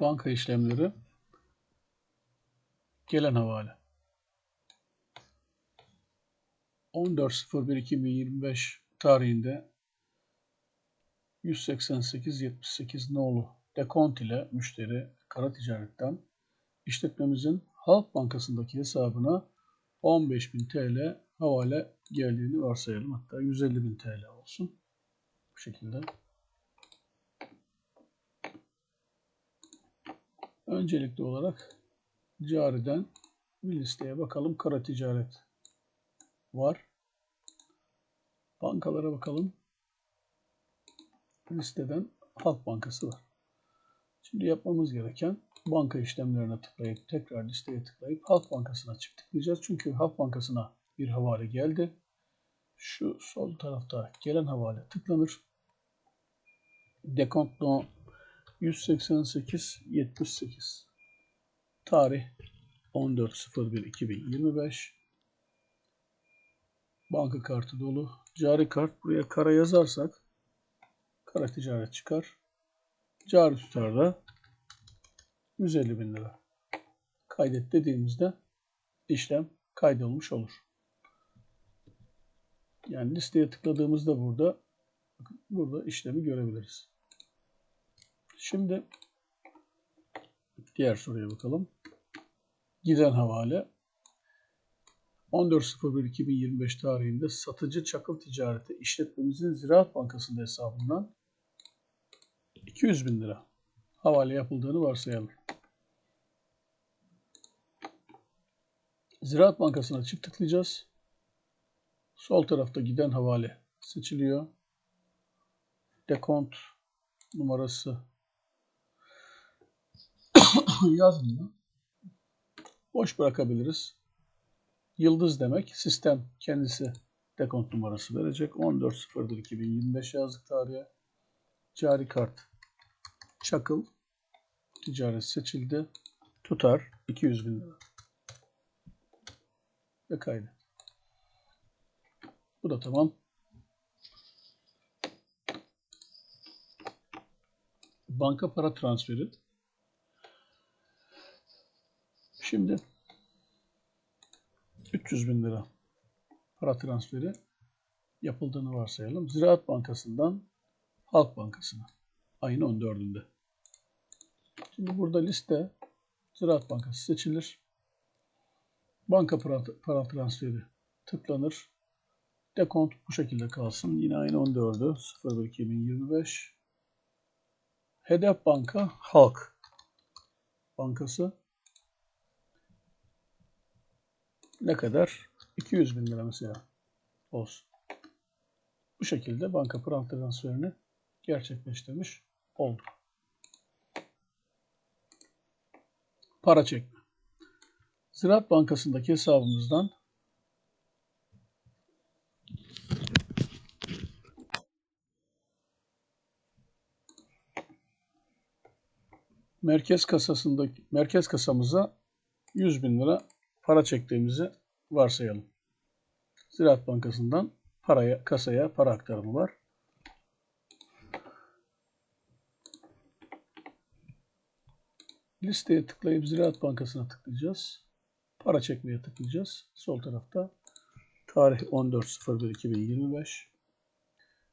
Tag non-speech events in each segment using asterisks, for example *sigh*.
Banka işlemleri. Gelen havale. 14.01.2025 tarihinde 188.78 nolu dekont ile müşteri kara ticaretten işletmemizin Halk Bankası'ndaki hesabına 15.000 TL havale geldiğini varsayalım. Hatta 150.000 TL olsun. Bu şekilde. Öncelikli olarak cariden bir listeye bakalım. Kara ticaret var. Bankalara bakalım. Listeden Halk Bankası var. Şimdi yapmamız gereken banka işlemlerine tıklayıp tekrar listeye tıklayıp Halk Bankası'na çift tıklayacağız. Çünkü Halk Bankası'na bir havale geldi. Şu sol tarafta gelen havale tıklanır. Dekontlu 188 78 tarih 14.01.2025 banka kartı dolu. Cari kart buraya kara yazarsak kara ticaret çıkar. Cari tutarda 150 bin lira. Kaydet dediğimizde işlem kaydolmuş olur. Yani listeye tıkladığımızda burada burada işlemi görebiliriz. Şimdi diğer soruya bakalım. Giden havale 14.01.2025 tarihinde satıcı çakıl ticareti işletmemizin Ziraat Bankası'nda hesabından 200 bin lira havale yapıldığını varsayalım. Ziraat Bankası'na çift tıklayacağız. Sol tarafta giden havale seçiliyor. Dekont numarası *laughs* yazmıyor. Boş bırakabiliriz. Yıldız demek. Sistem kendisi dekont numarası verecek. 14.01.2025 yazdık tarihe. Cari kart çakıl ticaret seçildi. Tutar 200 bin lira. Ve kaydet. Bu da tamam. Banka para transferi. Şimdi 300 bin lira para transferi yapıldığını varsayalım. Ziraat Bankası'ndan Halk Bankası'na ayın 14'ünde. Şimdi burada liste Ziraat Bankası seçilir. Banka para, para transferi tıklanır. Dekont bu şekilde kalsın. Yine ayın 14'ü 01 Hedef Banka Halk Bankası ne kadar? 200 bin lira mesela olsun. Bu şekilde banka para transferini gerçekleştirmiş olduk. Para çekme. Ziraat Bankası'ndaki hesabımızdan merkez kasasındaki merkez kasamıza 100 bin lira para çektiğimizi varsayalım. Ziraat Bankası'ndan paraya, kasaya para aktarımı var. Listeye tıklayıp Ziraat Bankası'na tıklayacağız. Para çekmeye tıklayacağız. Sol tarafta tarih 14.01.2025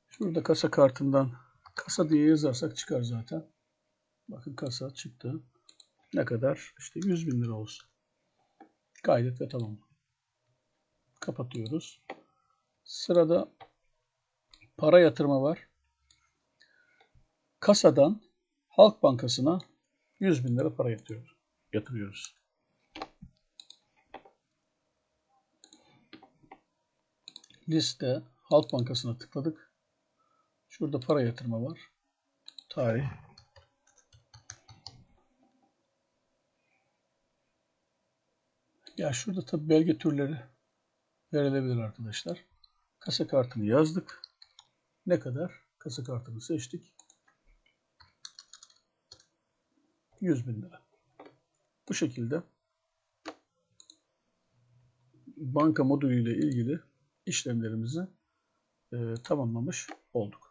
Şurada kasa kartından kasa diye yazarsak çıkar zaten. Bakın kasa çıktı. Ne kadar? İşte 100 bin lira olsun. Kaydet ve tamam. Kapatıyoruz. Sırada para yatırma var. Kasadan Halk Bankası'na 100 bin lira para yatırıyoruz. yatırıyoruz. Liste Halk Bankası'na tıkladık. Şurada para yatırma var. Tarih. Ya şurada tabi belge türleri verilebilir arkadaşlar. Kasa kartını yazdık. Ne kadar? Kasa kartını seçtik. 100 bin lira. Bu şekilde banka modülüyle ilgili işlemlerimizi e, tamamlamış olduk.